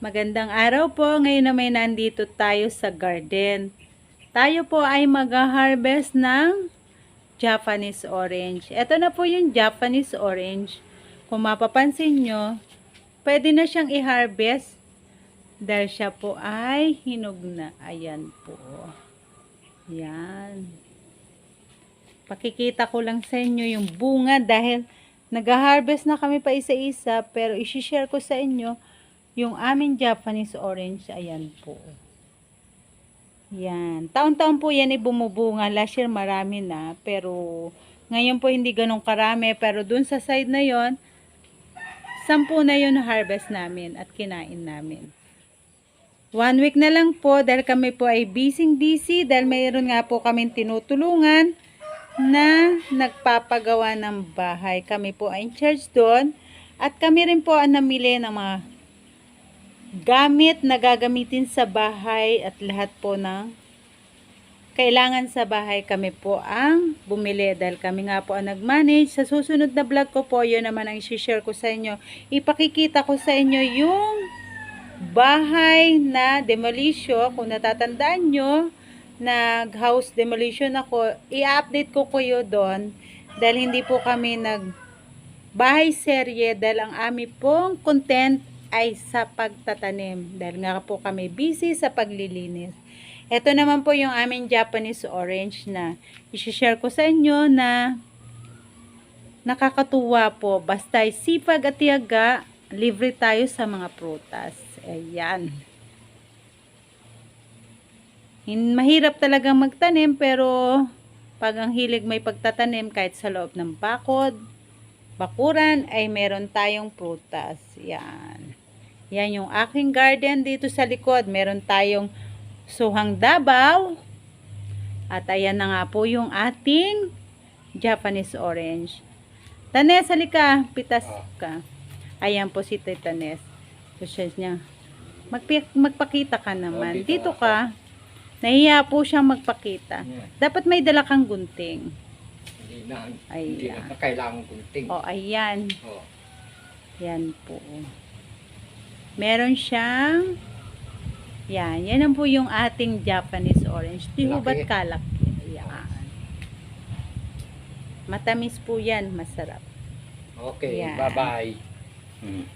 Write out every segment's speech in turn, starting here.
Magandang araw po. Ngayon na may nandito tayo sa garden. Tayo po ay mag-harvest ng Japanese orange. Ito na po yung Japanese orange. Kung mapapansin nyo, pwede na siyang i-harvest dahil siya po ay hinog na. Ayan po. Yan. Pakikita ko lang sa inyo yung bunga dahil nag-harvest na kami pa isa-isa pero isi-share ko sa inyo yung aming Japanese orange. Ayan po. Yan. Taon-taon po yan ay bumubunga. Last year marami na. Pero ngayon po hindi ganun karami. Pero dun sa side na yon sampu na yun harvest namin at kinain namin. One week na lang po dahil kami po ay busy busy dahil mayroon nga po kami tinutulungan na nagpapagawa ng bahay. Kami po ay in charge doon at kami rin po ang namili ng mga gamit na gagamitin sa bahay at lahat po ng kailangan sa bahay kami po ang bumili dahil kami nga po ang nag-manage. Sa susunod na vlog ko po, yun naman ang share ko sa inyo. Ipakikita ko sa inyo yung bahay na demolition. Kung natatandaan nyo, nag-house demolition ako, i-update ko kayo doon dahil hindi po kami nag bahay serye dahil ang aming pong content ay sa pagtatanim dahil nga po kami busy sa paglilinis. Ito naman po yung aming Japanese orange na isi-share ko sa inyo na nakakatuwa po. Basta sipag at tiyaga, libre tayo sa mga prutas. Ayan. Mahirap talagang magtanim pero pag ang hilig may pagtatanim kahit sa loob ng bakod, bakuran ay meron tayong prutas. Yan. Yan yung aking garden dito sa likod. Meron tayong suhang dabaw. At ayan na nga po yung ating Japanese orange. Tanes, halika. Pitas ka. Ayan po si Titanes. Gusto niya. Magpi- magpakita ka naman. Dito Dito ka. Nahiya po siyang magpakita. Dapat may dala kang gunting. Hindi na, Ayan. hindi na kailangan kunting. O, ayan. Oh. Yan po. Meron siyang yan, yan ang po yung ating Japanese orange. Di ho Laki. ba't kalaki? Yan. Matamis po yan, masarap. Okay, Yan. bye-bye. Hmm.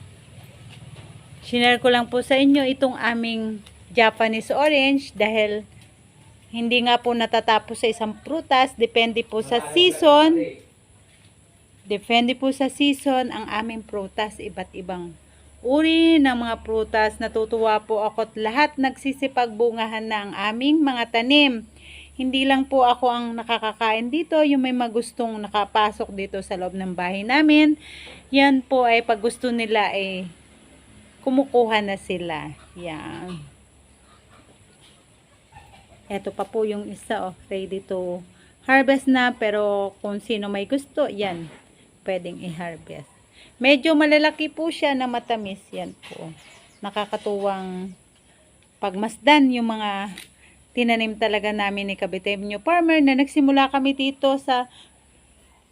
Sinare ko lang po sa inyo itong aming Japanese orange dahil hindi nga po natatapos sa isang prutas. Depende po sa season. Depende po sa season ang aming prutas. Iba't ibang uri ng mga prutas. Natutuwa po ako at lahat nagsisipagbungahan na ang aming mga tanim. Hindi lang po ako ang nakakakain dito, yung may magustong nakapasok dito sa loob ng bahay namin. Yan po ay pag gusto nila ay kumukuha na sila. Yan. Ito pa po yung isa, oh, ready to harvest na, pero kung sino may gusto, yan, pwedeng i-harvest. Medyo malalaki po siya na matamis, yan po. Nakakatuwang pagmasdan yung mga tinanim talaga namin ni Kabitemyo Farmer na nagsimula kami dito sa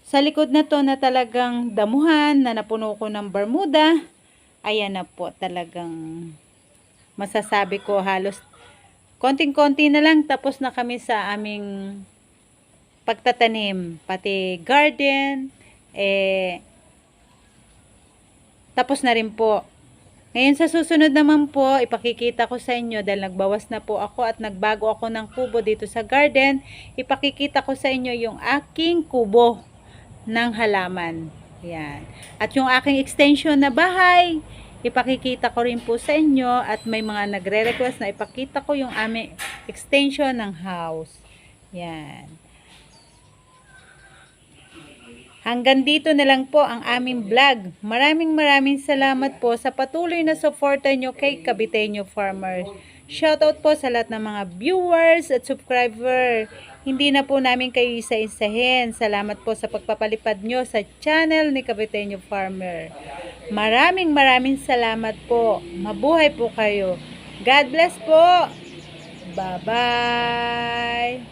sa likod na to na talagang damuhan na napuno ko ng Bermuda. Ayan na po talagang masasabi ko halos konting-konti na lang tapos na kami sa aming pagtatanim. Pati garden, eh, tapos na rin po. Ngayon sa susunod naman po, ipakikita ko sa inyo dahil nagbawas na po ako at nagbago ako ng kubo dito sa garden. Ipakikita ko sa inyo yung aking kubo ng halaman. Yan. At yung aking extension na bahay, ipakikita ko rin po sa inyo at may mga nagre-request na ipakita ko yung aming extension ng house. Yan. Hanggang dito na lang po ang aming vlog. Maraming maraming salamat po sa patuloy na suporta nyo kay Kabiteño Farmer. Shoutout po sa lahat ng mga viewers at subscriber. Hindi na po namin kayo isa-isahin. Salamat po sa pagpapalipad nyo sa channel ni Kabiteño Farmer. Maraming maraming salamat po. Mabuhay po kayo. God bless po. Bye-bye.